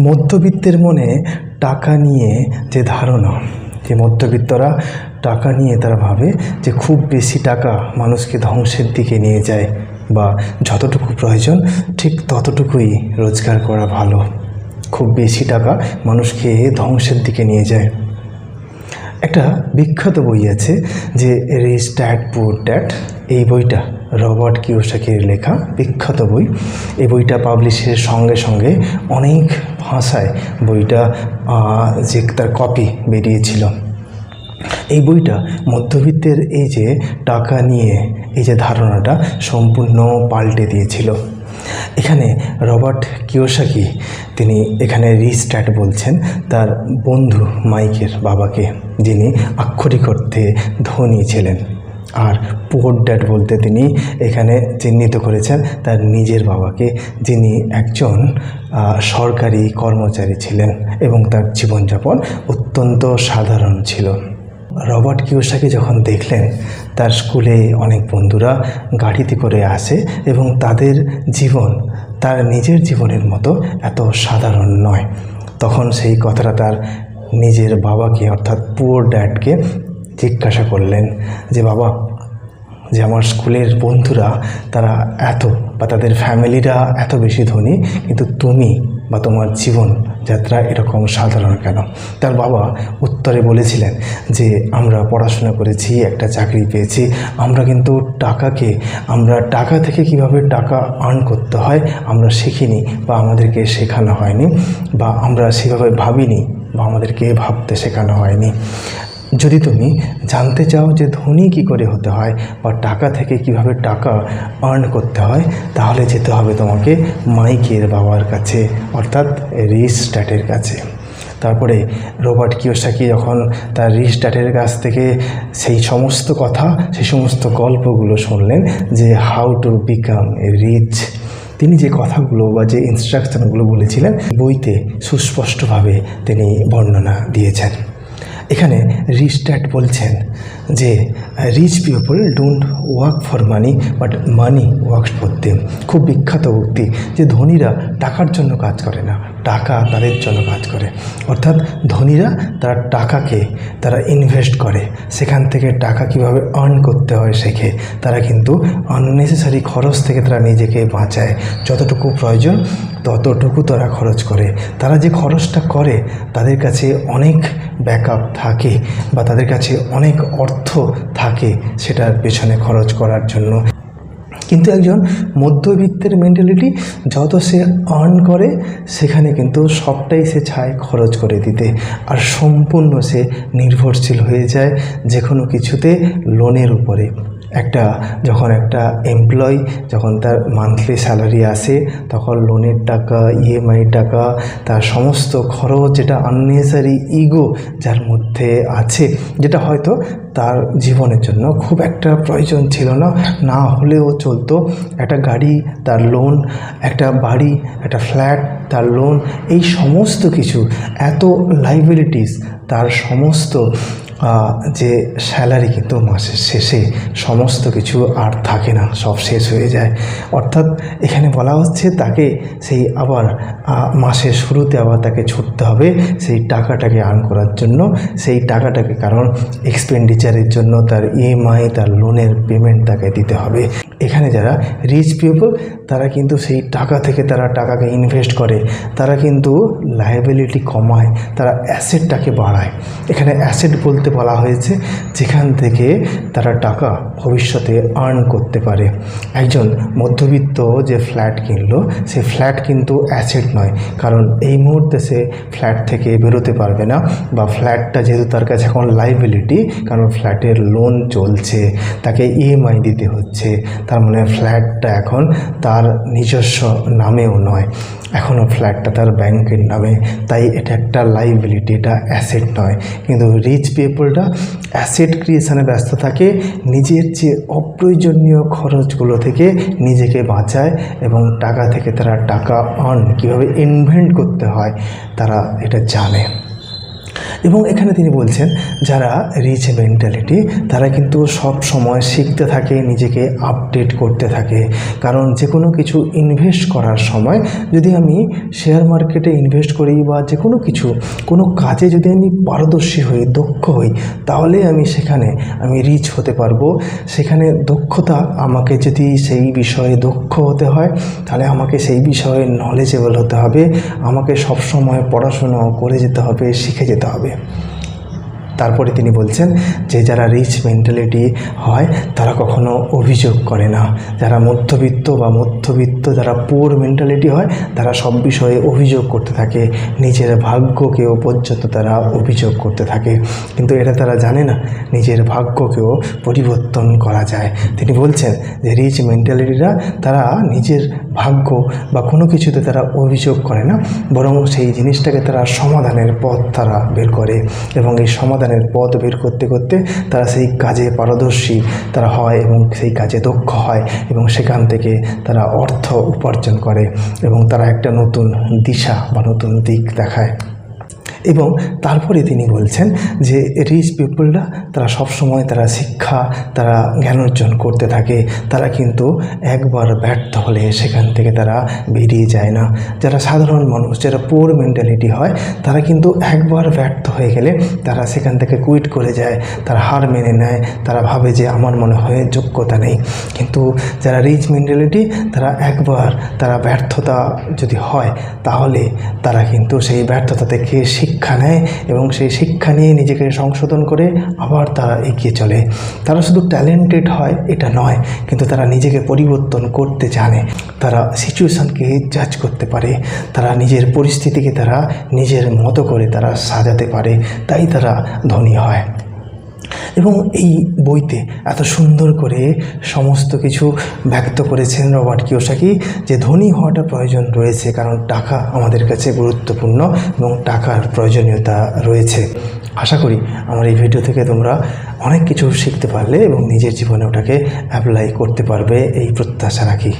মধ্যবিত্তের মনে টাকা নিয়ে যে ধারণা, যে মধ্যবিত্তরা টাকা নিয়ে তারা ভাবে যে খুব বেশি টাকা মানুষকে ধ্বংসের দিকে নিয়ে যায় বা যতটুকু প্রয়োজন, ঠিক ততটুকুই রোজগার করা ভালো। খুব বেশি টাকা মানুষকে ধ্বংসের দিকে নিয়ে যায়। একটা বিখ্যাত বই আছে যে রিচ ড্যাড পুর ড্যাড, এই বইটা রবার্ট কিওসাকির লেখা বিখ্যাত বই। এই বইটা পাবলিশের সঙ্গে সঙ্গে অনেক ভাষায় বইটা যে তার কপি বেরিয়েছিল। এই বইটা মধ্যবিত্তের এই যে টাকা নিয়ে এই যে ধারণাটা সম্পূর্ণ পাল্টে দিয়েছিল। এখানে রবার্ট কিওসাকি, তিনি এখানে রিস্ট্যাট বলছেন, তার বন্ধু মাইকের বাবাকে, যিনি আক্ষরিক অর্থে ধনী ছিলেন। আর পোর ড্যাড বলতে তিনি এখানে চিহ্নিত করেছেন তার নিজের বাবাকে, যিনি একজন সরকারি কর্মচারী ছিলেন এবং তার জীবনযাপন অত্যন্ত সাধারণ ছিল। রবার্ট কিওসাকি যখন দেখলেন, তার স্কুলে অনেক বন্ধুরা গাড়িতে করে আসে এবং তাদের জীবন, তার নিজের জীবনের মতো এত সাধারণ নয়। তখন সেই কথাটা তার নিজের বাবাকে, অর্থাৎ পুয়ার ড্যাডকে জিজ্ঞাসা করলেন যে, বাবা, যে আমার স্কুলের বন্ধুরা, তারা এত, বা তাদের ফ্যামিলিরা এত বেশি ধনী, কিন্তু তুমি বা তোমার জীবন যাত্রা এরকম সাধারণ কেন? তার বাবা উত্তরে বলেছিলেন যে, আমরা পড়াশোনা করেছি, একটা চাকরি পেয়েছি, আমরা কিন্তু টাকাকে, আমরা টাকা থেকে কীভাবে টাকা আর্ন করতে হয়, আমরা শিখিনি বা আমাদেরকে শেখানো হয়নি, বা আমরা সেভাবে ভাবিনি, বা আমাদেরকে ভাবতে শেখানো হয়নি। যদি তুমি জানতে চাও যে ধনী কী করে হতে হয় বা টাকা থেকে কীভাবে টাকা আর্ন করতে হয়, তাহলে যেতে হবে তোমাকে মাইকের বাবার কাছে, অর্থাৎ স্ট্যাটের কাছে। তারপরে রবার্ট কিওসাকি যখন তার ড্যাটের কাছ থেকে সেই সমস্ত কথা, সেই সমস্ত গল্পগুলো শুনলেন যে how to become a rich তিনি যে কথাগুলো বা যে ইনস্ট্রাকশনগুলো বলেছিলেন, বইতে সুস্পষ্টভাবে তিনি বর্ণনা দিয়েছেন। এখানে ড্যাড বলছেন যে rich people don't work for money but money works for them খুব বিখ্যাত উক্তি যে ধনীরা টাকার জন্য কাজ করে না, টাকা তাদের জন্য কাজ করে। অর্থাৎ ধনীরা তারা টাকাকে তারা ইনভেস্ট করে। সেখান থেকে টাকা কীভাবে আর্ন করতে হয় শেখে, তারা কিন্তু আননেসেসারি খরচ থেকে তারা নিজেকে বাঁচায়। যতটুকু প্রয়োজন ততটুকু তারা খরচ করে। তারা যে খরচটা করে, তাদের কাছে অনেক ব্যাকআপ থাকে বা তাদের কাছে অনেক অর্থ থাকে সেটার পেছনে খরচ করার জন্য। কিন্তু একজন মধ্যবিত্তের মেন্টালিটি যত সে আর্ন করে, সেখানে কিন্তু সবটাই সে চায় খরচ করে দিতে। আর সম্পূর্ণ সে নির্ভরশীল হয়ে যায় যে কোনো কিছুতে লোনের উপরে। একটা, যখন একটা এমপ্লয় যখন তার মান্থলি স্যালারি আসে, তখন লোনের টাকা ইএমআই টাকা, তার সমস্ত খরচ যেটা আননেসারি ইগো যার মধ্যে আছে, যেটা হয়তো তার জীবনের জন্য খুব একটা প্রয়োজন ছিল না না হলেও চলতো। একটা গাড়ি, তার লোন একটা বাড়ি, একটা ফ্ল্যাট তার লোন এই সমস্ত কিছু, এত লাইবিলিটিস তার সমস্ত যে স্যালারি কিন্তু মাসের শেষে সমস্ত কিছু আর থাকে না, সব শেষ হয়ে যায়। অর্থাৎ এখানে বলা হচ্ছে তাকে সেই আবার মাসের শুরুতে আবার তাকে ছুটতে হবে সেই টাকাটাকে আর্ন করার জন্য। সেই টাকাটাকে কারণ এক্সপেন্ডিচারের জন্য তার ইএমআই তার লোনের পেমেন্ট তাকে দিতে হবে। এখানে যারা রিচ পিপল তারা কিন্তু সেই টাকা থেকে তারা টাকাকে ইনভেস্ট করে। তারা কিন্তু লায়াবিলিটি কমায়, তারা অ্যাসেটটাকে বাড়ায়। এখানে অ্যাসেট বলতে বলা হয়েছে, যেখান থেকে তারা টাকা ভবিষ্যতে আর্ন করতে পারে। একজন মধ্যবিত্ত যে ফ্ল্যাট কিনলো, সে ফ্ল্যাট কিন্তু অ্যাসেট নয়, কারণ এই মুহূর্তে সে ফ্ল্যাট থেকে বেরোতে পারবে না বা ফ্ল্যাটটা যেহেতু তার কাছে এখন লাইবিলিটি কারণ ফ্ল্যাটের লোন চলছে, তাকে ইএমআই দিতে হচ্ছে তার মানে ফ্ল্যাটটা এখন তার নিজস্ব নামেও নয়। এখনও ফ্ল্যাটটা তার ব্যাংকের নামে। তাই এটা একটা লাইবিলিটি এটা অ্যাসেট নয়। কিন্তু রিচ পিপলটা অ্যাসেট ক্রিয়েশনে ব্যস্ত থাকে, নিজের যে অপ্রয়োজনীয় খরচগুলো থেকে নিজেকে বাঁচায় এবং টাকা থেকে তারা টাকা আর্ন কীভাবে ইনভেন্ট করতে হয়, তারা এটা জানে। এবং এখানে তিনি বলছেন, যারা রিচ মেন্টালিটি তারা কিন্তু সব সময় শিখতে থাকে, নিজেকে আপডেট করতে থাকে। কারণ যে কোনো কিছু ইনভেস্ট করার সময় যদি আমি শেয়ার মার্কেটে ইনভেস্ট করি বা যে কোনো কিছু, কোনো কাজে যদি আমি পারদর্শী হই, দক্ষ হই, তাহলে আমি সেখানে আমি রিচ হতে পারব। সেখানে দক্ষতা আমাকে যদি সেই বিষয়ে দক্ষ হতে হয়, তাহলে আমাকে সেই বিষয়ে নলেজেবল হতে হবে। আমাকে সবসময় পড়াশুনো করে যেতে হবে, শিখে যেতে হবে। তারপরে তিনি বলছেন যে, যারা রিচ মেন্টালিটি হয়, তারা কখনো অভিযোগ করে না। যারা মধ্যবিত্ত বা মধ্যবিত্ত, যারা পোর মেন্টালিটি হয়, তারা সব বিষয়ে অভিযোগ করতে থাকে। নিজের ভাগ্যকেও পর্যন্ত তারা অভিযোগ করতে থাকে। কিন্তু এটা তারা জানে না, নিজের ভাগ্যকেও পরিবর্তন করা যায়। তিনি বলছেন যে রিচ মেন্টালিটিরা তারা নিজের ভাগ্য বা কোনো কিছুতে তারা অভিযোগ করে না, বরং সেই জিনিসটাকে তারা সমাধানের পথ তারা বের করে এবং এই সমাধানের পথ বের করতে করতে তারা সেই কাজে পারদর্শী তারা হয় এবং সেই কাজে দক্ষ হয় এবং সেখান থেকে তারা অর্থ উপার্জন করে এবং তারা একটা নতুন দিশা বা নতুন দিক দেখায়। এবং তারপরে তিনি বলছেন যে রিচ পিপলরা তারা সবসময় তারা শিক্ষা, তারা জ্ঞান অর্জন করতে থাকে। তারা কিন্তু একবার ব্যর্থ হলে সেখান থেকে তারা বেরিয়ে যায় না। যারা সাধারণ মানুষ, যারা পোর মেন্টালিটি হয়, তারা কিন্তু একবার ব্যর্থ হয়ে গেলে তারা সেখান থেকে কুইট করে যায়। তারা হার মেনে নেয়। তারা ভাবে যে আমার মনে হয় যোগ্যতা নেই। কিন্তু যারা রিচ মেন্টালিটি তারা একবার তারা ব্যর্থতা যদি হয়, তাহলে তারা কিন্তু সেই ব্যর্থতা থেকে শিক্ষা নেয় এবং সেই শিক্ষা নিয়ে নিজেকে সংশোধন করে আবার তারা এগিয়ে চলে। তারা শুধু ট্যালেন্টেড হয়, এটা নয়, কিন্তু তারা নিজেকে পরিবর্তন করতে জানে। তারা সিচুয়েশানকে জাজ করতে পারে। তারা নিজের পরিস্থিতিকে তারা নিজের মতো করে তারা সাজাতে পারে। তাই তারা ধনী হয়। এবং এই বইতে এত সুন্দর করে সমস্ত কিছু ব্যক্ত করেছেন রবার্ট কিওসাকি যে ধনী হওয়াটা প্রয়োজন রয়েছে, কারণ টাকা আমাদের কাছে গুরুত্বপূর্ণ এবং টাকার প্রয়োজনীয়তা রয়েছে। আশা করি আমার এই ভিডিও থেকে তোমরা অনেক কিছু শিখতে পারলে এবং নিজের জীবনে ওটাকে অ্যাপ্লাই করতে পারবে, এই প্রত্যাশা রাখি।